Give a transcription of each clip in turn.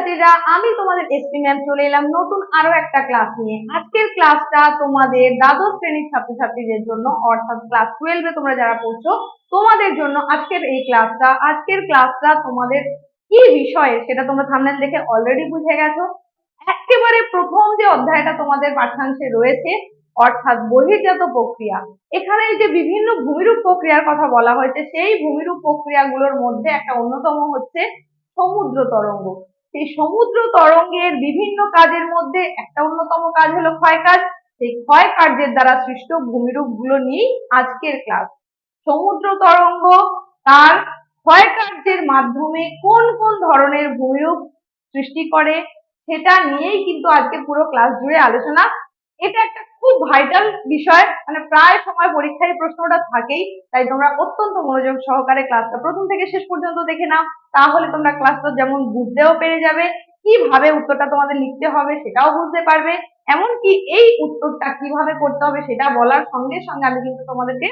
ছাত্রছাত্রীরা আমি তোমাদের এসপি চলে এলাম নতুন আরও একটা ক্লাস নিয়ে। আজকের ক্লাসটা তোমাদের দ্বাদশ শ্রেণির ছাত্রছাত্রীদের জন্য, অর্থাৎ ক্লাস টুয়েলভে তোমরা যারা পড়ছো, তোমাদের জন্য আজকের এই ক্লাসটা আজকের ক্লাসটা তোমাদের কি বিষয়ে, সেটা তোমরা থামনেল দেখে অলরেডি বুঝে গেছো। একেবারে প্রথম যে অধ্যায়টা তোমাদের পাঠ্যাংশে রয়েছে, অর্থাৎ বহির্জাত প্রক্রিয়া। এখানে যে বিভিন্ন ভূমিরূপ প্রক্রিয়ার কথা বলা হয়েছে, সেই ভূমিরূপ প্রক্রিয়াগুলোর মধ্যে একটা অন্যতম হচ্ছে সমুদ্র তরঙ্গ। সেই সমুদ্র তরঙ্গের বিভিন্ন কাজের মধ্যে একটা অন্যতম কাজ হলো ক্ষয় কাজ। সেই ক্ষয় কার্যের দ্বারা সৃষ্ট ভূমিরূপগুলো নিয়েই আজকের ক্লাস। সমুদ্র তরঙ্গ তার ক্ষয় কার্যের মাধ্যমে কোন কোন ধরনের ভূমিরূপ সৃষ্টি করে সেটা নিয়েই কিন্তু আজকে পুরো ক্লাস জুড়ে আলোচনা এটা একটা খুব ভাইটাল বিষয়। মানে প্রায় সময় পরীক্ষায় প্রশ্নটা থাকেই। তাই তোমরা অত্যন্ত মনোযোগ সহকারে ক্লাসটা প্রথম থেকে শেষ পর্যন্ত দেখে নাও। তাহলে তোমরা ক্লাসটা যেমন বুঝতেও পেরে যাবে, কীভাবে উত্তরটা তোমাদের লিখতে হবে সেটাও বুঝতে পারবে। এমনকি এই উত্তরটা কীভাবে করতে হবে সেটা বলার সঙ্গে সঙ্গে আমি কিন্তু তোমাদেরকে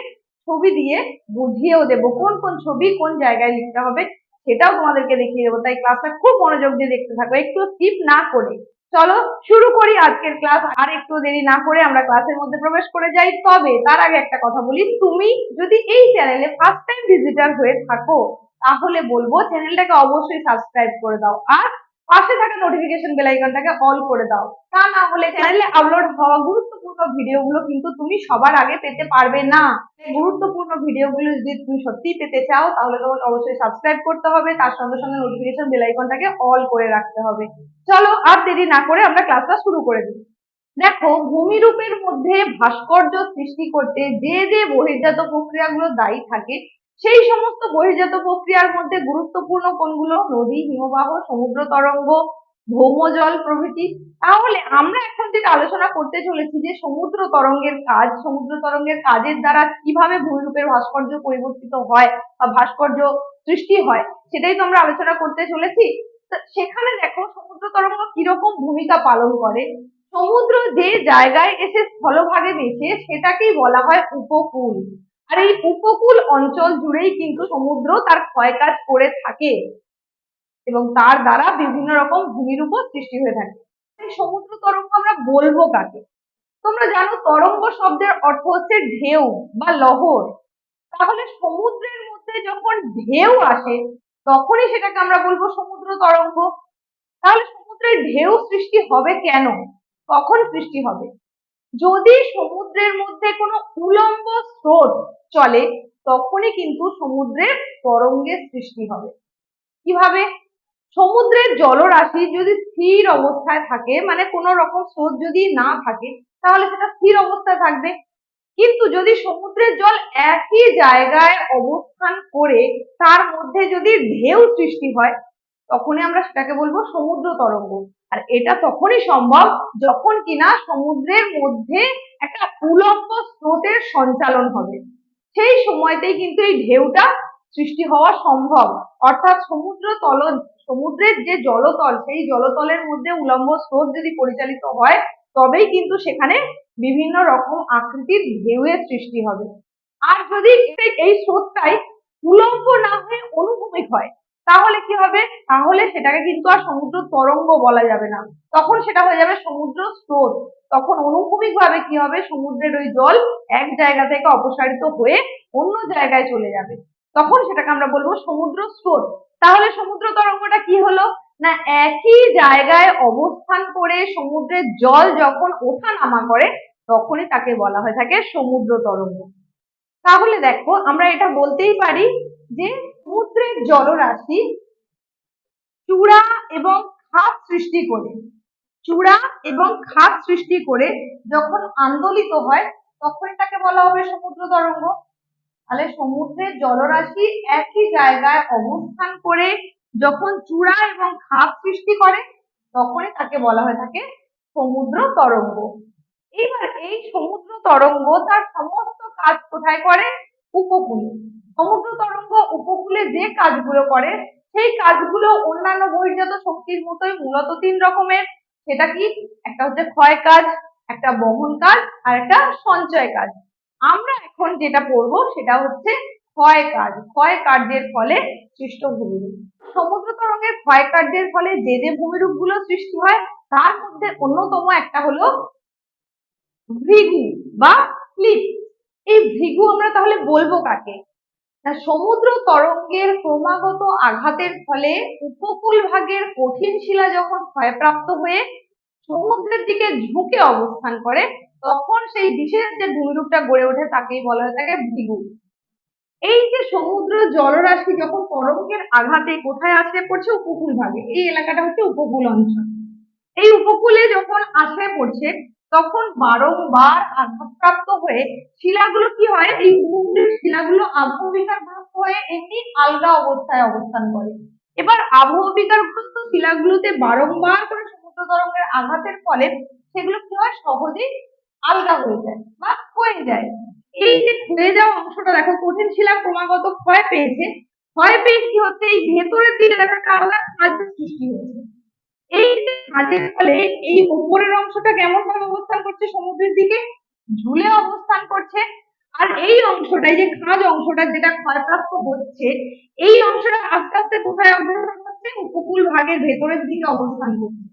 ছবি দিয়ে বুঝিয়েও দেবো। কোন কোন ছবি কোন জায়গায় লিখতে হবে সেটাও তোমাদেরকে দেখিয়ে দেবো। তাই ক্লাসটা খুব মনোযোগ দিয়ে দেখতে থাকো। একটু স্কিপ না করে চলো শুরু করি আজকের ক্লাস আর একটু দেরি না করে আমরা ক্লাসের মধ্যে প্রবেশ করে যাই। তবে তার আগে একটা কথা বলি, তুমি যদি এই চ্যানেলে ফার্স্ট টাইম ভিজিটার হয়ে থাকো, তাহলে বলব চ্যানেলটাকে অবশ্যই সাবস্ক্রাইব করে দাও। আর পাশে থাকা নোটিফিকেশন বেল আইকনটাকে অল করে দাও। তা না হলে চ্যানেলে আপলোড হওয়া গুরুত্বপূর্ণ ভিডিওগুলো কিন্তু তুমি সবার আগে পেতে পারবে না। গুরুত্বপূর্ণ ভিডিওগুলো যদি তুমি সত্যিই পেতে চাও, তাহলে তোমাকে অবশ্যই সাবস্ক্রাইব করতে হবে, তার সঙ্গে সঙ্গে নোটিফিকেশন বেল আইকনটাকে অল করে রাখতে হবে। চলো আর দেরি না করে আমরা ক্লাসটা শুরু করে দিই। দেখো, ভূমিরূপের মধ্যে ভাস্কর্য সৃষ্টি করতে যে যে বহির্জাত প্রক্রিয়াগুলো দায়ী থাকে সেই সমস্ত বহির্জাত প্রক্রিয়ার মধ্যে গুরুত্বপূর্ণ কোনগুলো? নদী, হিমবাহ, সমুদ্র তরঙ্গ ভৌমজল প্রভৃতি। তাহলে আমরা এখন যেটা আলোচনা করতে চলেছি যে সমুদ্র তরঙ্গের কাজ, সমুদ্র তরঙ্গের কাজের দ্বারা কীভাবে ভূমিরূপের ভাস্কর্য পরিবর্তিত হয় বা ভাস্কর্য সৃষ্টি হয়, সেটাই তো আমরা আলোচনা করতে চলেছি। সেখানে দেখো, সমুদ্র তরঙ্গ কীরকম ভূমিকা পালন করে? সমুদ্র যে জায়গায় এসে স্থলভাগে মেশে, সেটাকেই বলা হয় উপকূল। আর এই উপকূল অঞ্চল জুড়েই কিন্তু সমুদ্র তার ক্ষয়কাজ করে থাকে এবং তার দ্বারা বিভিন্ন রকম ভূমিরূপ সৃষ্টি হয়ে থাকে। সমুদ্র তরঙ্গ আমরা বলব কাকে? তোমরা জানো তরঙ্গ শব্দের অর্থ হচ্ছে ঢেউ বা লহর। তাহলে সমুদ্রের মধ্যে যখন ঢেউ আসে, তখনই সেটাকে আমরা বলব সমুদ্র তরঙ্গ। তাহলে সমুদ্রের ঢেউ সৃষ্টি হবে কেন? কখন সৃষ্টি হবে? যদি সমুদ্রের মধ্যে কোনো উলম্ব স্রোত চলে, তখনই কিন্তু সমুদ্রের তরঙ্গের সৃষ্টি হবে। কীভাবে? সমুদ্রের জলরাশি যদি স্থির অবস্থায় থাকে মানে কোনো রকম স্রোত যদি না থাকে, তাহলে সেটা স্থির অবস্থায় থাকবে। কিন্তু যদি সমুদ্রের জল একই জায়গায় অবস্থান করে, তার মধ্যে যদি ঢেউ সৃষ্টি হয় তখনই আমরা সেটাকে বলব সমুদ্র তরঙ্গ। আর এটা তখনই সম্ভব যখন কিনা সমুদ্রের মধ্যে একটা উলম্ব স্রোতের সঞ্চালন হবে। সেই সময়তেই কিন্তু এই ঢেউটা সৃষ্টি হওয়া সম্ভব। অর্থাৎ সমুদ্র তল, সমুদ্রের যে জলতল, সেই জলতলের মধ্যে উলম্ব স্রোত যদি পরিচালিত হয়, তবেই কিন্তু সেখানে বিভিন্ন রকম আকৃতির ঢেউয়ের সৃষ্টি হবে। আর যদি এই স্রোতটাই উলম্ব না হয়ে অনুভূমিক হয় তাহলে কি হবে? তাহলে সেটাকে কিন্তু আর সমুদ্র তরঙ্গ বলা যাবে না। তখন সেটা হয়ে যাবে সমুদ্র স্রোত। তখন অনুভূমিক ভাবে কি হবে? সমুদ্রের ওই জল এক জায়গা থেকে অপসারিত হয়ে অন্য জায়গায় চলে যাবে। তখন সেটাকে আমরা বলব সমুদ্র স্রোত। তাহলে সমুদ্র তরঙ্গটা কি হলো? না, একই জায়গায় অবস্থান করে সমুদ্রের জল যখন ওঠা নামা করে, তখনই তাকে বলা হয়ে থাকে সমুদ্র তরঙ্গ। তাহলে দেখো, আমরা এটা বলতেই পারি যে সমুদ্রের জলরাশি চূড়া এবং খাত সৃষ্টি করে। চূড়া এবং খাত সৃষ্টি করে যখন আন্দোলিত হয়, তখন তাকে বলা হবে সমুদ্র তরঙ্গ। তাহলে সমুদ্রের জলরাশি একই জায়গায় অবস্থান করে যখন চূড়া এবং খাপ সৃষ্টি করে, তখনই তাকে বলা হয়ে থাকে সমুদ্র তরঙ্গ। এইবার এই সমুদ্র তরঙ্গ তার সমস্ত কাজ কোথায় করে? উপকূলে। সমুদ্র তরঙ্গ উপকূলে যে কাজগুলো করে, সেই কাজগুলো অন্যান্য বহির্জাত শক্তির মতোই মূলত তিন রকমের। সেটা কি? একটা হচ্ছে ক্ষয় কাজ, একটা বহন কাজ, আর একটা সঞ্চয় কাজ। আমরা এখন যেটা পড়ব সেটা হচ্ছে ক্ষয় কাজ। ক্ষয় কার্যের ফলে সৃষ্ট ভূমিরূপ সমুদ্র তরঙ্গের ক্ষয় কার্যের ফলে যে যে ভূমিরূপগুলো সৃষ্টি হয়, তার মধ্যে অন্যতম একটা হলো ভৃগু বা ক্লিপ। এই ভৃগু আমরা তাহলে বলব কাকে? না, সমুদ্র তরঙ্গের ক্রমাগত আঘাতের ফলে উপকূল ভাগের কঠিন শিলা যখন ক্ষয়প্রাপ্ত হয়ে সমুদ্রের দিকে ঝুঁকে অবস্থান করে, তখন সেই বিশেষ যে ভূমিরূপটা গড়ে ওঠে তাকেই বলা হয়ে থাকে ভৃগু। এই যে সমুদ্র জলরাশি যখন তরঙ্গের আঘাতে কোথায় আছড়ে পড়ছে? উপকূল ভাগে। এই এলাকাটা হচ্ছে উপকূল অঞ্চল। এই উপকূলে যখন আছড়ে পড়ছে তখন বারংবার আঘাতপ্রাপ্ত হয়ে শিলাগুলো কি হয়? এই উপকূলের শিলাগুলো আবহবিকারগ্রস্ত হয়ে এমনি আলগা অবস্থায় অবস্থান করে। এবার আবহবিকারগ্রস্ত শিলাগুলোতে বারংবার করে সমুদ্র তরঙ্গের আঘাতের ফলে সেগুলো কি হয়? সহজেই আলগা হয়ে যায় বা ক্ষয়ে যায়। এই যে ক্ষয়ে যাওয়া অংশটা দেখো, কঠিন শিলা ক্রমাগত ক্ষয় পেয়েছে। ক্ষয় পেয়ে কি হচ্ছে? এই ভেতরের দিকে দেখো আলাদা সৃষ্টি হয়েছে। এই যে ফলে এই উপরের অংশটা কেমন ভাবে অবস্থান করছে সমুদ্রের দিকে? ঝুলে অবস্থান করছে। আর এই অংশটা যে খাজ অংশটা যেটা ক্ষয়প্রাপ্ত হচ্ছে, এই অংশটা আস্তে আস্তে কোথায় অগ্রসর হচ্ছে? উপকূল ভাগের ভেতরের দিকে অবস্থান করছে।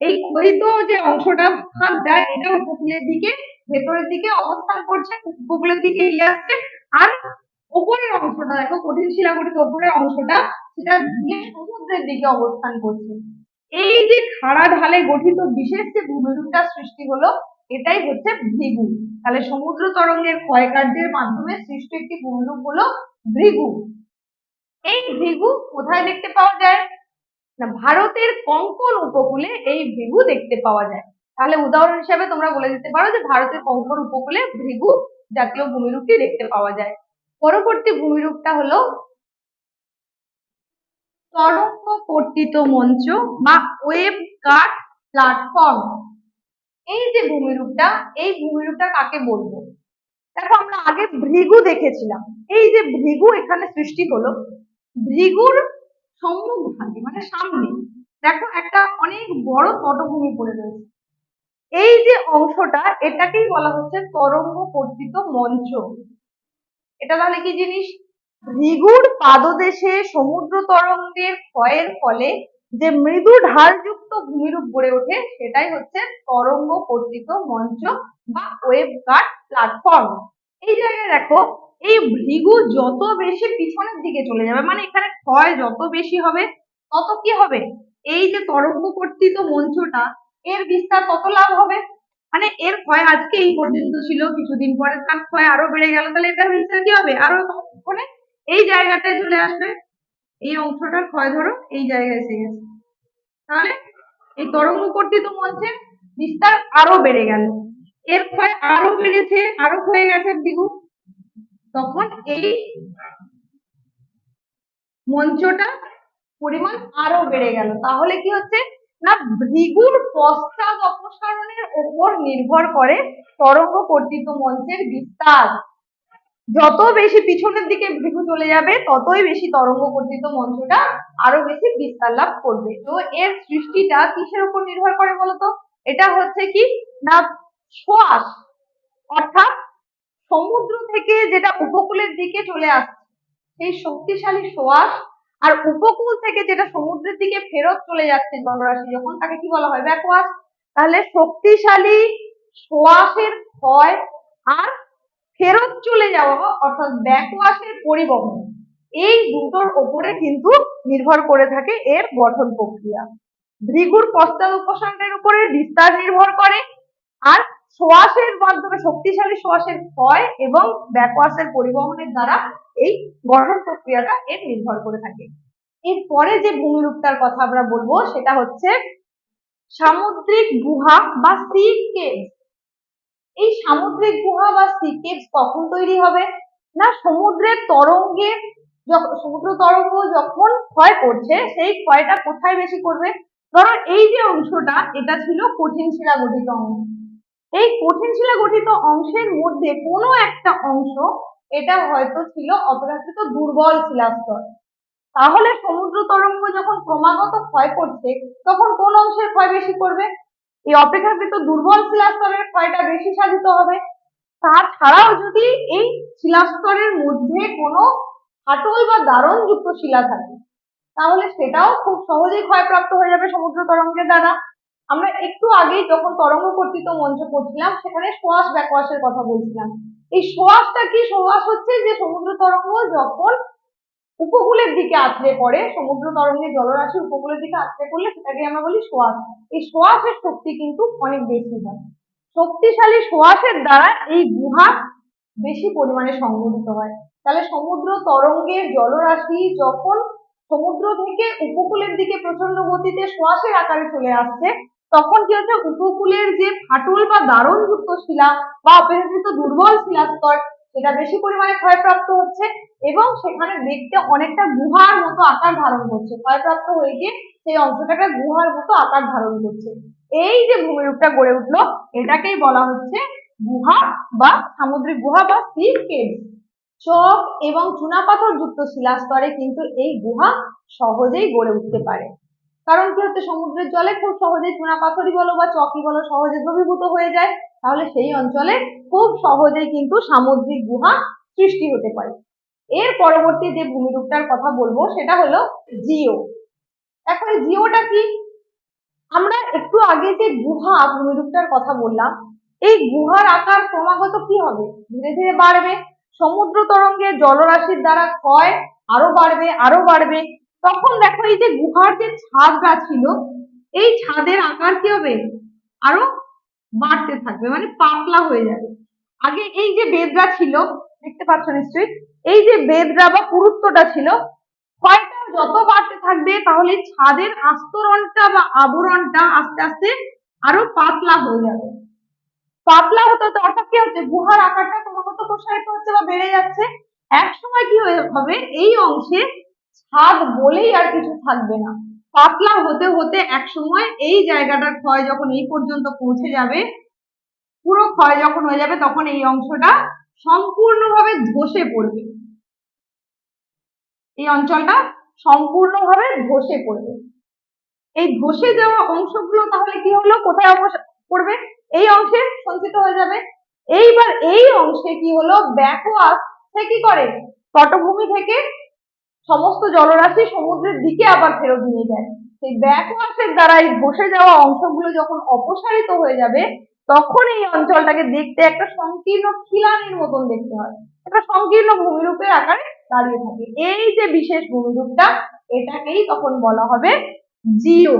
এই ক্ষয়িত যে অংশটা খাদটা এটা উপকূলের দিকে, ভেতরের দিকে অবস্থান করছে, উপকূলের দিকে এগিয়ে আসছে। আর উপরের অংশটা, দেখো কঠিন শিলা গঠিত উপরের অংশটা, সেটা সমুদ্রের দিকে অবস্থান করছে। এই যে খাড়া ঢালে গঠিত বিশেষ যে ভূমিরূপটা সৃষ্টি হলো, এটাই হচ্ছে ভৃগু। তাহলে সমুদ্র তরঙ্গের ক্ষয়কার্যের মাধ্যমে সৃষ্ট একটি ভূমিরূপ হলো ভৃগু। এই ভৃগু কোথায় দেখতে পাওয়া যায়? না, ভারতের কঙ্কন উপকূলে এই ভৃগু দেখতে পাওয়া যায়। তাহলে উদাহরণ হিসাবে তোমরা বলে দিতে পারো যে ভারতের কঙ্কন উপকূলে ভৃগু জাতীয় ভূমিরূপটি দেখতে পাওয়া যায়। পরবর্তী ভূমিরূপটা হলো তরঙ্গ কর্তৃত মঞ্চ বা ওয়েব কাট প্ল্যাটফর্ম এই যে ভূমিরূপটা, এই ভূমিরূপটা কাকে বলব? দেখো, আমরা আগে ভৃগু দেখেছিলাম। এই যে ভৃগু এখানে সৃষ্টি হলো, ভৃগুর সম্মুখ মানে সামনে। দেখো, একটা অনেক বড় পটভূমি পড়ে রয়েছে। এই যে অংশটা, এটাকেই বলা হচ্ছে তরঙ্গ কর্তৃত মঞ্চ। এটা তাহলে কি জিনিস? ভৃগুর পাদদেশে সমুদ্র তরঙ্গের ক্ষয়ের ফলে যে মৃদু ঢালযুক্ত ভূমিরূপ গড়ে ওঠে, সেটাই হচ্ছে তরঙ্গ কর্তৃত মঞ্চ বা ওয়েব কাট প্ল্যাটফর্ম। এই জায়গায় দেখো, এই ভৃগু যত বেশি পিছনের দিকে চলে যাবে মানে এখানে ক্ষয় যত বেশি হবে, তত কি হবে? এই যে তরঙ্গ কর্তৃত মঞ্চটা, এর বিস্তার কত লাভ হবে? মানে এর ক্ষয় আজকে এই পর্যন্ত ছিল, কিছুদিন পরে তার ক্ষয় আরও বেড়ে গেল, তাহলে এটার বিস্তার কি হবে? আরও মানে এই জায়গাটায় চলে আসবে এই অংশটার ক্ষয় ধরো, এই জায়গায় এসে গেছে। তাহলে এই তরঙ্গ কর্তৃত মঞ্চের বিস্তার আরও বেড়ে গেল। এর ক্ষয় আরও বেড়েছে, আরও ক্ষয়ে গেছে দ্বিগুণ তখন এই মঞ্চটা পরিমাণ আরও বেড়ে গেল। তাহলে কি হচ্ছে? না, ভৃগুর পশ্চাৎ অপসারণের ওপর নির্ভর করে তরঙ্গ কর্তৃত মঞ্চের বিস্তার। যত বেশি পিছনের দিকে ভৃগু চলে যাবে, ততই বেশি তরঙ্গ কর্তৃত মঞ্চটা আরও বেশি বিস্তার লাভ করবে। তো এর সৃষ্টিটা কিসের উপর নির্ভর করে বলতো? এটা হচ্ছে কি? না শ্বাস অর্থাৎ সমুদ্র থেকে যেটা উপকূলের দিকে চলে আসছে, সেই শক্তিশালী শ্বাস আর উপকূল থেকে যেটা সমুদ্রের দিকে ফেরত চলে যাচ্ছে জলরাশি যখন তাকে কি বলা হয়? ব্যাকওয়াশ। তাহলে শক্তিশালী শ্বাসের ক্ষয় আর ফেরত চলে যাওয়া অর্থাৎ ব্যাকওয়াশের পরিবহন, এই দুটোর ওপরে কিন্তু নির্ভর করে থাকে এর গঠন প্রক্রিয়া। ভৃগুর পশ্চাৎ উপসর্গের উপরে বিস্তার নির্ভর করে, আর শ্বাসের মাধ্যমে, শক্তিশালী শ্বাসের ক্ষয় এবং ব্যাকওয়াশের পরিবহনের দ্বারা এই গঠন প্রক্রিয়াটা এর নির্ভর করে থাকে। এরপরে যে ভূমিরূপটার কথা আমরা বলব, সেটা হচ্ছে সামুদ্রিক গুহা বা সি কেভ এই সামুদ্রিক গুহা বা সি কেভ কখন তৈরি হবে? না সমুদ্রের তরঙ্গের যখন সমুদ্র তরঙ্গ যখন ক্ষয় করছে, সেই ক্ষয়টা কোথায় বেশি করবে? ধরো এই যে অংশটা, এটা ছিল কঠিন শিলা গঠিত অংশ। এই কঠিন শিলা গঠিত অংশের মধ্যে কোনো একটা অংশ, এটা হয়তো ছিল অপেক্ষাকৃত দুর্বল শিলাস্তর। তাহলে সমুদ্র তরঙ্গ যখন ক্রমাগত ক্ষয় করছে, তখন কোন অংশের ক্ষয় বেশি করবে? এই অপেক্ষাকৃত দুর্বল শিলাস্তরের ক্ষয়টা বেশি সাধিত হবে। তাছাড়াও যদি এই শিলাস্তরের মধ্যে কোনো ফাটল বা দারণ যুক্ত শিলা থাকে, তাহলে সেটাও খুব সহজেই ক্ষয়প্রাপ্ত হয়ে যাবে সমুদ্র তরঙ্গের দ্বারা। আমরা একটু আগেই যখন তরঙ্গ কর্তৃত মঞ্চ করছিলাম সেখানে সোয়াশ ব্যাকওয়াশের কথা বলছিলাম। এই সোয়াশটা কি, সোয়াশ হচ্ছে যে সমুদ্র তরঙ্গ যখন উপকূলের দিকে আছড়ে পড়ে, সমুদ্র তরঙ্গে জলরাশি উপকূলের দিকে আছড়ে পড়লে সেটাকে আমরা বলি সোয়াশ। এই সোয়াশের শক্তি কিন্তু অনেক বেশি হয়। শক্তিশালী সোয়াশের দ্বারা এই গুহা বেশি পরিমাণে সংগঠিত হয়। তাহলে সমুদ্র তরঙ্গের জলরাশি যখন সমুদ্র থেকে উপকূলের দিকে প্রচণ্ড গতিতে সোয়াশের আকারে চলে আসছে, তখন কি হচ্ছে? উপকূলের যে ফাটল বা দারণযুক্ত শিলা বা অপেক্ষাকৃত দুর্বল শিলাস্তর সেটা বেশি পরিমাণে ক্ষয়প্রাপ্ত হচ্ছে এবং সেখানে দেখতে অনেকটা গুহার মতো আকার ধারণ করছে। ক্ষয়প্রাপ্ত হয়ে গিয়ে সেই অংশটাকে গুহার মতো আকার ধারণ করছে। এই যে ভূমিরূপটা গড়ে উঠল, এটাকেই বলা হচ্ছে গুহা বা সামুদ্রিক গুহা বা সি কেভ চক এবং চুনাপাথর যুক্ত শিলাস্তরে কিন্তু এই গুহা সহজেই গড়ে উঠতে পারে। কারণ কি হচ্ছে? সমুদ্রের জলে খুব সহজেই চুনাপাথরই বলো বা চকই বলো সহজে দ্রবীভূত হয়ে যায়। তাহলে সেই অঞ্চলে খুব সহজেই কিন্তু সামুদ্রিক গুহা সৃষ্টি হতে পারে। এর পরবর্তী যে ভূমিরূপটার কথা বলব, সেটা হলো জিও। এখন জিওটা কি? আমরা একটু আগে যে গুহা ভূমিরূপটার কথা বললাম, এই গুহার আকার ক্রমাগত কি হবে? ধীরে ধীরে বাড়বে। সমুদ্র তরঙ্গে জলরাশির দ্বারা ক্ষয় আরও বাড়বে আরও বাড়বে। তখন দেখো এই যে গুহার যে ছাদটা ছিল, এই ছাদের আকার কি হবে? আরও বাড়তে থাকবে মানে পাতলা হয়ে যাবে। আগে এই যে বেদরা ছিল, দেখতে পাচ্ছ নিশ্চয়ই, এই যে বেদরা বা পুরুত্বটা ছিল ক্ষয়টা যত বাড়তে থাকবে, তাহলে ছাদের আস্তরণটা বা আবরণটা আস্তে আস্তে আরও পাতলা হয়ে যাবে। পাতলা হতে হতে অর্থাৎ কি হচ্ছে? গুহার আকারটা ক্রমাগত প্রসারিত হচ্ছে বা বেড়ে যাচ্ছে। এক সময় কি হবে? এই অংশে ছাদ বলেই আর কিছু থাকবে না। পাতলা হতে হতে এক সময় এই জায়গাটার ক্ষয় যখন এই পর্যন্ত পৌঁছে যাবে, পুরো ক্ষয় যখন হয়ে যাবে তখন এই অংশটা সম্পূর্ণভাবে ধসে পড়বে। এই অঞ্চলটা সম্পূর্ণভাবে ধসে পড়বে। এই ধসে যাওয়া অংশগুলো তাহলে কি হলো? কোথায় পড়বে? এই অংশে সঞ্চিত হয়ে যাবে। এইবার এই অংশে কি হলো? ব্যাকওয়াশ সে কি করে? পটভূমি থেকে সমস্ত জলরাশি সমুদ্রের দিকে আবার ফেরত নিয়ে যায়। সেই ব্যাকওয়াশের দ্বারা এই ধসে যাওয়া অংশগুলো যখন অপসারিত হয়ে যাবে, তখন এই অঞ্চলটাকে দেখতে একটা সংকীর্ণ খিলানির মতন দেখতে হয়। একটা সংকীর্ণ ভূমিরূপের আকারে দাঁড়িয়ে থাকে। এই যে বিশেষ ভূমিরূপটা, এটাকেই তখন বলা হবে জিও।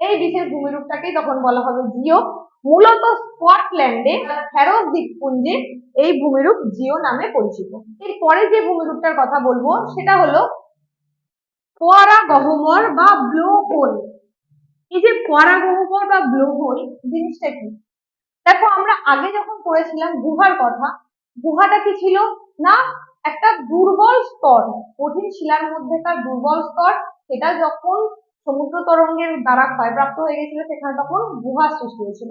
এই বিশেষ ভূমিরূপটাকেই তখন বলা হবে জিও। মূলত স্কটল্যান্ডে ফ্যারোস দ্বীপপুঞ্জে এই ভূমিরূপ জিও নামে পরিচিত। এরপরে যে ভূমিরূপটার কথা বলব, সেটা হলো ফোয়ারা গহ্বর বা ব্লো হোল এই যে ফোয়ারা গহ্বর বা ব্লো হোল জিনিসটা কি? দেখো, আমরা আগে যখন পড়েছিলাম গুহার কথা, গুহাটা কি ছিল? না, একটা দুর্বল স্তর, কঠিন শিলার মধ্যে মধ্যেকার দুর্বল স্তর, সেটা যখন সমুদ্র তরঙ্গের দ্বারা ক্ষয়প্রাপ্ত হয়ে গেছিল সেখানে তখন গুহা সৃষ্টি হয়েছিল।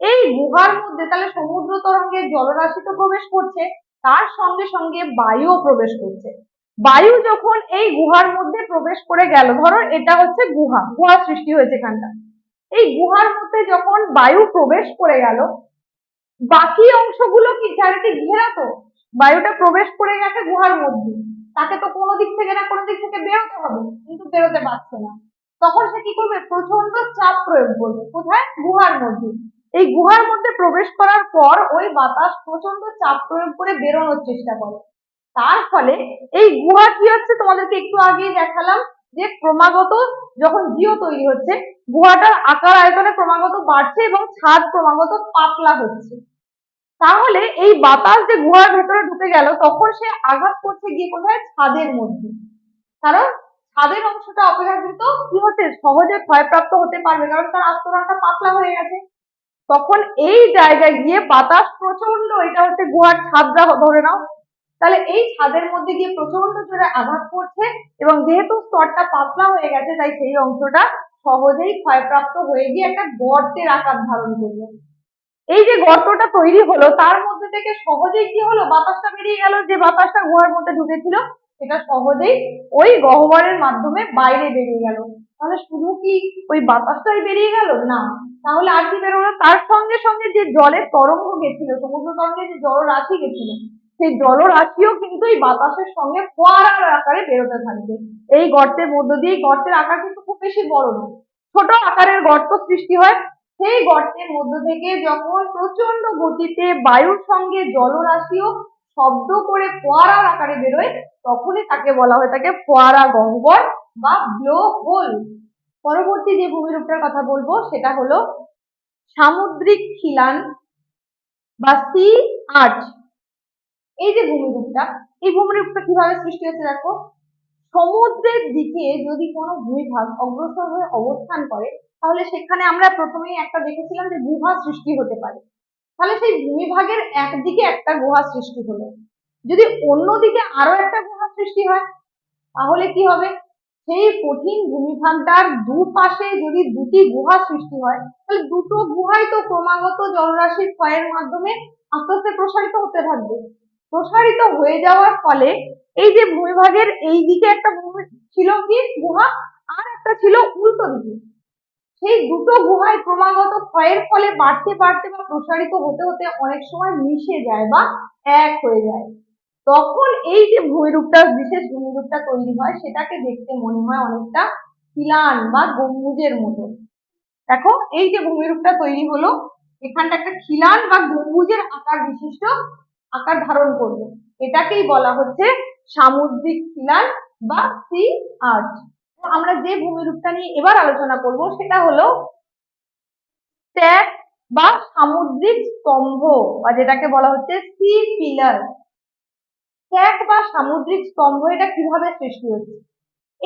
এই গুহার মধ্যে তাহলে সমুদ্র তরঙ্গের জলরাশি তো প্রবেশ করছে, তার সঙ্গে সঙ্গে বায়ুও প্রবেশ করছে। বায়ু যখন এই গুহার মধ্যে প্রবেশ করে গেল, ধরো এটা হচ্ছে গুহা গুহা সৃষ্টি হয়েছে এখানটা। এই গুহার মধ্যে যখন বায়ু প্রবেশ করে গেল, বাকি অংশগুলো কি, চারিদিক ঘেরা তো? বায়ুটা প্রবেশ করে গেছে গুহার মধ্যে। তাকে তো কোনো দিক থেকে না কোনো দিক থেকে বেরোতে হবে, কিন্তু বেরোতে পারছে না। তখন সে কি করবে? প্রচণ্ড চাপ প্রয়োগ করবে। কোথায়? গুহার মধ্যে। এই গুহার মধ্যে প্রবেশ করার পর ওই বাতাস প্রচণ্ড চাপ প্রয়োগ করে বেরোনোর চেষ্টা করে। তার ফলে এই গুহা কি হচ্ছে? তোমাদেরকে একটু আগেই দেখালাম যে ক্রমাগত যখন জিও তৈরি হচ্ছে, গুহাটার আকার আয়তনে ক্রমাগত বাড়ছে এবং ছাদ ক্রমাগত পাতলা হচ্ছে। তাহলে এই বাতাস যে গুহার ভেতরে ঢুকে গেল, তখন সে আঘাত করছে গিয়ে কোথায়? ছাদের মধ্যে। কারণ ছাদের অংশটা অপেক্ষাকৃত কি হচ্ছে? সহজে ক্ষয়প্রাপ্ত হতে পারবে, কারণ তার আস্তরণটা পাতলা হয়ে গেছে। তখন এই জায়গায় গিয়ে বাতাস প্রচণ্ড এটা হচ্ছে গুহার ছাদটা ধরে নাও। তাহলে এই ছাদের মধ্যে গিয়ে প্রচণ্ড জোরে আঘাত করছে এবং যেহেতু স্তরটা পাতলা হয়ে গেছে, তাই সেই অংশটা সহজেই ক্ষয়প্রাপ্ত হয়ে গিয়ে একটা গর্তের আকার ধারণ করল। এই যে গর্তটা তৈরি হলো, তার মধ্যে থেকে সহজেই কি হলো? বাতাসটা বেরিয়ে গেল, যে বাতাসটা গুহার মধ্যে ঢুকেছিল সেটা সহজেই ওই গহ্বরের মাধ্যমে বাইরে বেরিয়ে গেল। তাহলে শুধু কি ওই বাতাসটাই বেরিয়ে গেল? না। তাহলে আর কি বেরোলো? তার সঙ্গে সঙ্গে যে জলের তরঙ্গ গেছিল, সমুদ্র তরঙ্গে যে জল জলরাশি গেছিল, সেই জলরাশিও কিন্তু এই বাতাসের সঙ্গে ফোয়ারার আকারে বেরোতে থাকবে। এই গর্তের মধ্য দিয়ে গর্তের আকার কিন্তু খুব বেশি বড় নয়। ছোট আকারের গর্ত সৃষ্টি হয়। সেই গর্তের মধ্য থেকে যখন প্রচণ্ড গতিতে বায়ুর সঙ্গে জলরাশিও শব্দ করে ফোয়ারার আকারে বেরোয়, তখনই তাকে বলা হয়ে থাকে ফোয়ারা গহ্বর বা ব্লো হোল পরবর্তী যে ভূমিরূপটার কথা বলব, সেটা হলো সামুদ্রিক খিলান বা সি আর্চ এই যে ভূমিরূপটা, এই ভূমিরূপটা কীভাবে সৃষ্টি হয়েছে দেখো? সমুদ্রের দিকে যদি কোনো ভূমিভাগ অগ্রসর হয়ে অবস্থান করে, তাহলে সেখানে আমরা প্রথমেই একটা দেখেছিলাম যে গুহা সৃষ্টি হতে পারে। তাহলে সেই ভূমিভাগের একদিকে একটা গুহা সৃষ্টি হলো। যদি অন্যদিকে আরও একটা গুহা সৃষ্টি হয়, তাহলে কি হবে? সেই কঠিন ভূমিভাগটার দুপাশে যদি দুটি গুহা সৃষ্টি হয়, তাহলে দুটো গুহাই তো ক্রমাগত জলরাশির ক্ষয়ের মাধ্যমে আস্তে আস্তে প্রসারিত হতে থাকবে। প্রসারিত হয়ে যাওয়ার ফলে এই যে ভূমিভাগের এই দিকে একটা ছিল কি? গুহা, আর একটা ছিল উল্টো দিকে। সেই দুটো গুহায় ক্রমাগত ক্ষয়ের ফলে বাড়তে বাড়তে বা প্রসারিত হতে হতে অনেক সময় মিশে যায় বা এক হয়ে যায়। তখন এই যে ভূমিরূপটা, বিশেষ ভূমিরূপটা তৈরি হয়, সেটাকে দেখতে মনে হয় অনেকটা খিলান বা গম্বুজের মতো। দেখো, এই যে ভূমিরূপটা তৈরি হলো, এখানটা একটা খিলান বা গম্বুজের আকার বিশিষ্ট আকার ধারণ করবে এটাকেই বলা হচ্ছে সামুদ্রিক খিলান বা সি আর্ট আমরা যে ভূমিরূপটা নিয়ে এবার আলোচনা করব, সেটা হলো স্ট্যাক বা সামুদ্রিক স্তম্ভ, বা যেটাকে বলা হচ্ছে সি পিলার। স্ট্যাক বা সামুদ্রিক স্তম্ভ, এটা কীভাবে সৃষ্টি হচ্ছে?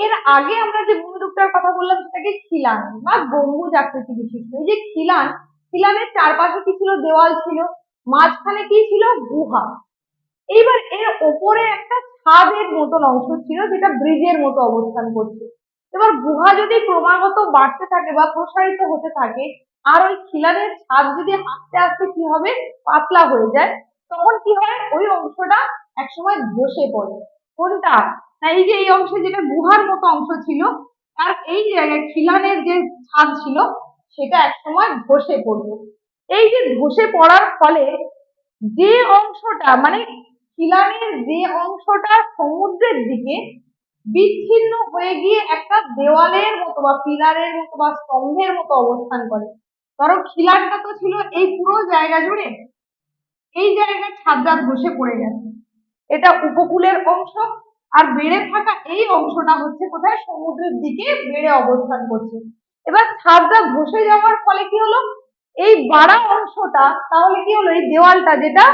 এর আগে আমরা যে ভূমিরূপটার কথা বললাম, সেটাকে খিলান বা গম্বুজ আকৃতি বিশিষ্ট। এই যে খিলান, খিলানের চারপাশে কি ছিল? দেওয়াল ছিল। মাঝখানে কি ছিল? গুহা। এইবার এর ওপরে একটা ছাদের মতন অংশ ছিল, যেটা ব্রিজের মতো অবস্থান করছে। এবার গুহা যদি ক্রমাগত বাড়তে থাকে বা প্রসারিত হতে থাকে, আর ওই খিলানের ছাদ যদি আস্তে আস্তে কি হবে? পাতলা হয়ে যায়, তখন কি হয়? ওই অংশটা একসময় ধসে পড়ে। কোনটা? না, এই যে এই অংশে যেটা গুহার মতো অংশ ছিল, আর এই জায়গায় খিলানের যে ছাদ ছিল, সেটা একসময় ধসে পড়বে এই যে ধসে পড়ার ফলে যে অংশটা মানে খিলানের যে অংশটা সমুদ্রের দিকে বিচ্ছিন্ন হয়ে গিয়ে একটা দেওয়ালের মতো বা পিলারের মতো বা স্তম্ভের মতো অবস্থান করে। ধরো খিলানটা তো ছিল এই পুরো জায়গা জুড়ে, এই জায়গায় ছাদটা ধসে পড়ে গেছে। এটা উপকূলের অংশ আর বেড়ে থাকা এই অংশটা হচ্ছে কোথায়? সমুদ্রের দিকে বেড়ে অবস্থান করছে। এবার ছাদটা ধসে যাওয়ার ফলে কি হলো? এই বাড়া অংশটা, তাহলে কি হলো? এই দেওয়ালটা যেটা,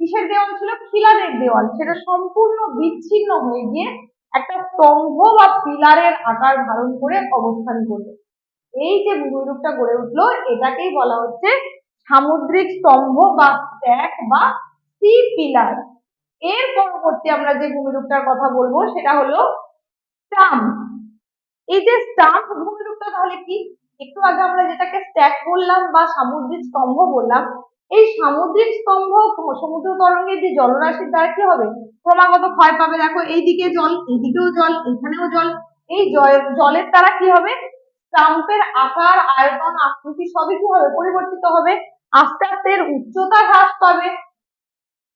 কিসের দেওয়াল ছিল? খিলানের দেওয়াল। সেটা সম্পূর্ণ বিচ্ছিন্ন হয়ে গিয়ে একটা স্তম্ভ বা পিলারের আকার ধারণ করে অবস্থান করবে এই যে ভূমিরূপটা গড়ে উঠল, এটাকেই বলা হচ্ছে সামুদ্রিক স্তম্ভ বা স্ট্যাক বা সি পিলার এর পরবর্তী আমরা যে ভূমিরূপটার কথা বলব, সেটা হলো স্টাম্প এই যে স্টাম্প ভূমিরূপটা তাহলে কি? একটু আগে আমরা যেটাকে স্ট্যাক বললাম বা সামুদ্রিক স্তম্ভ বললাম এই সামুদ্রিক স্তম্ভ সমুদ্র তরঙ্গের যে জলরাশির দ্বারা কি হবে? ক্রমাগত ক্ষয় পাবে। দেখো, এইদিকে জল, এইদিকেও জল এখানেও জল। এই জলের দ্বারা কি হবে? স্টাম্পের আকার, আয়তন, আকৃতি সবই কি হবে? পরিবর্তিত হবে। আস্তে আস্তে এর উচ্চতা হ্রাস পাবে।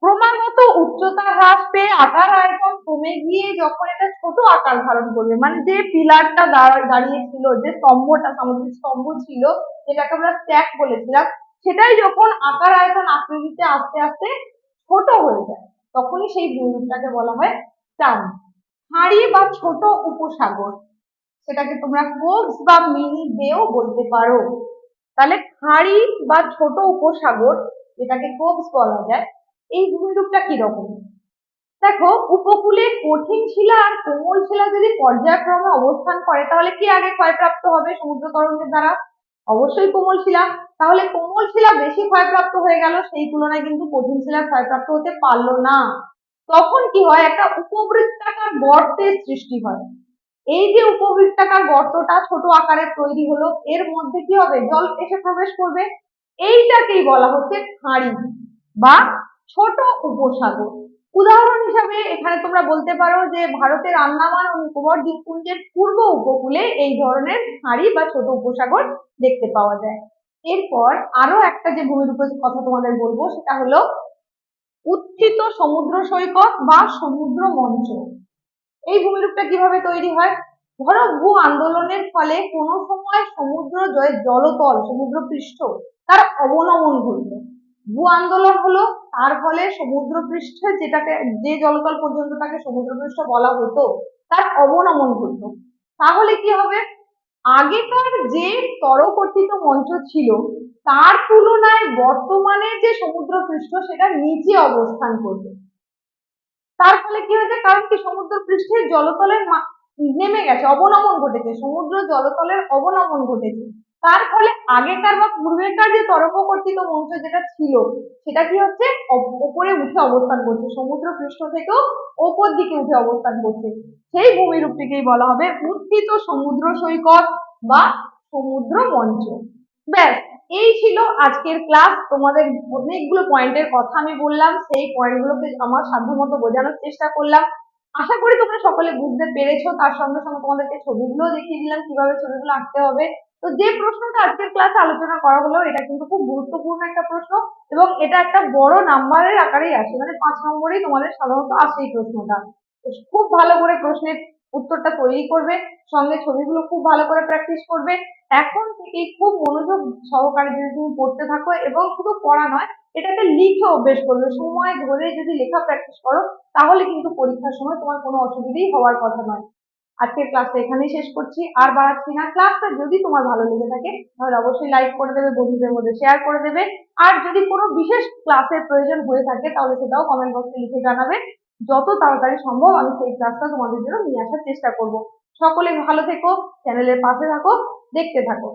ক্রমাগত উচ্চতা হ্রাস পেয়ে আকার, আয়তন কমে গিয়ে যখন এটা ছোট আকার ধারণ করবে মানে যে পিলারটা দাঁড়িয়ে ছিল, যে স্তম্ভটা, সামুদ্রিক স্তম্ভ ছিল, যেটাকে আমরা স্ট্যাক বলেছিলাম সেটাই যখন আকার আয়তন আকৃতিতে আস্তে আস্তে ছোট হয়ে যায়, তখনই সেই ভূমিরূপটাকে বলা হয় টান। হাঁড়ি বা ছোট উপসাগর, সেটাকে তোমরা কোবস বা মিনি বেও বলতে পারো। তাহলে খাঁড়ি বা ছোট উপসাগর, যেটাকে কোবস বলা যায়, এই ভূমিরূপটা কীরকম? দেখো, উপকূলে কঠিন শিলা আর কোমল শিলা যদি পর্যায়ক্রমে অবস্থান করে, তাহলে কি আগে ক্ষয়প্রাপ্ত হবে সমুদ্র তরঙ্গের দ্বারা? অবশ্যই কোমল শিলা। তাহলে কোমল শিলা বেশি ক্ষয়প্রাপ্ত হয়ে গেল, সেই তুলনায় কিন্তু কঠিন শিলা ক্ষয়প্রাপ্ত হতে পারল না। তখন কি হয়? একটা উপবৃত্তাকার গর্তের সৃষ্টি হয়। এই যে উপবৃত্তাকার গর্তটা ছোট আকারের তৈরি হলো, এর মধ্যে কি হবে? জল এসে প্রবেশ করবে। এইটাকেই বলা হচ্ছে খাঁড়ি বা ছোট উপসাগর। উদাহরণ হিসাবে এখানে তোমরা বলতে পারো যে ভারতের আন্দামান ও নিকোবর দ্বীপপুঞ্জের পূর্ব উপকূলে এই ধরনের খাঁড়ি বা ছোট উপসাগর দেখতে পাওয়া যায়। এরপর আরও একটা যে ভূমিরূপের কথা তোমাদের বলব সেটা হলো উত্থিত সমুদ্র সৈকত বা সমুদ্র মঞ্চ। এই ভূমিরূপটা কীভাবে তৈরি হয়? ধরো ভূ আন্দোলনের ফলে কোনো সময় সমুদ্র জয়ের জলতল সমুদ্র পৃষ্ঠ তার অবনমন ঘটলো। ভূ আন্দোলন হলো, তার ফলে সমুদ্র পৃষ্ঠে যেটাকে, যে জলতল পর্যন্ত তাকে সমুদ্র পৃষ্ঠ বলা হতো, তার অবনমন ঘটলো। তাহলে কি হবে? আগেকার যে তরকর্তিত মঞ্চ ছিল, তার তুলনায় বর্তমানে যে সমুদ্র পৃষ্ঠ সেটা নিচে অবস্থান করবে। তার ফলে কি হয়েছে? কারণ কি? সমুদ্র পৃষ্ঠের জলতলের নেমে গেছে, অবনমন ঘটেছে। সমুদ্র জলতলের অবনমন ঘটেছে। তার ফলে আগেকার বা পূর্বেকার যে তরঙ্গ কর্তৃক মঞ্চ যেটা ছিল, সেটা কি হচ্ছে? ওপরে উঠে অবস্থান করছে। সমুদ্র পৃষ্ঠ থেকেও ওপর দিকে উঠে অবস্থান করছে। সেই ভূমিরূপটিকেই বলা হবে উত্থিত সমুদ্র সৈকত বা সমুদ্র মঞ্চ। ব্যাস, এই ছিল আজকের ক্লাস। তোমাদের অনেকগুলো পয়েন্টের কথা আমি বললাম। সেই পয়েন্টগুলোকে আমার সাধ্যমতো বোঝানোর চেষ্টা করলাম। আশা করি তোমরা সকলে বুঝতে পেরেছ। তার সঙ্গে সঙ্গে তোমাদেরকে ছবিগুলো দেখিয়ে দিলাম। কীভাবে ছবিগুলো আঁকতে হবে তো যে প্রশ্নটা আজকের ক্লাসে আলোচনা করা হলো, এটা কিন্তু খুব গুরুত্বপূর্ণ একটা প্রশ্ন এবং এটা একটা বড় নাম্বারের আকারেই আসে। মানে পাঁচ নম্বরেই তোমাদের সাধারণত আসে এই প্রশ্নটা। খুব ভালো করে প্রশ্নের উত্তরটা তৈরি করবে, সঙ্গে ছবিগুলো খুব ভালো করে প্র্যাকটিস করবে। এখন থেকেই খুব মনোযোগ সহকারে যদি তুমি পড়তে থাকো এবং শুধু পড়া নয়, এটাকে লিখে অভ্যেস করবে। সময় ধরে যদি লেখা প্র্যাকটিস করো, তাহলে কিন্তু পরীক্ষার সময় তোমার কোনো অসুবিধেই হওয়ার কথা নয়। আজকের ক্লাসটা এখানেই শেষ করছি। আর বাড়াচ্ছি না ক্লাসটা যদি তোমার ভালো লেগে থাকে, তাহলে অবশ্যই লাইক করে দেবে, বন্ধুদের মধ্যে শেয়ার করে দেবে। আর যদি কোনো বিশেষ ক্লাসের প্রয়োজন হয়ে থাকে, তাহলে সেটাও কমেন্ট বক্সে লিখে জানাবে। যত তাড়াতাড়ি সম্ভব আমি সেই ক্লাসটা তোমাদের জন্য নিয়ে আসার চেষ্টা করব। সকলে ভালো থেকো চ্যানেলের পাশে থাকো, দেখতে থাকো।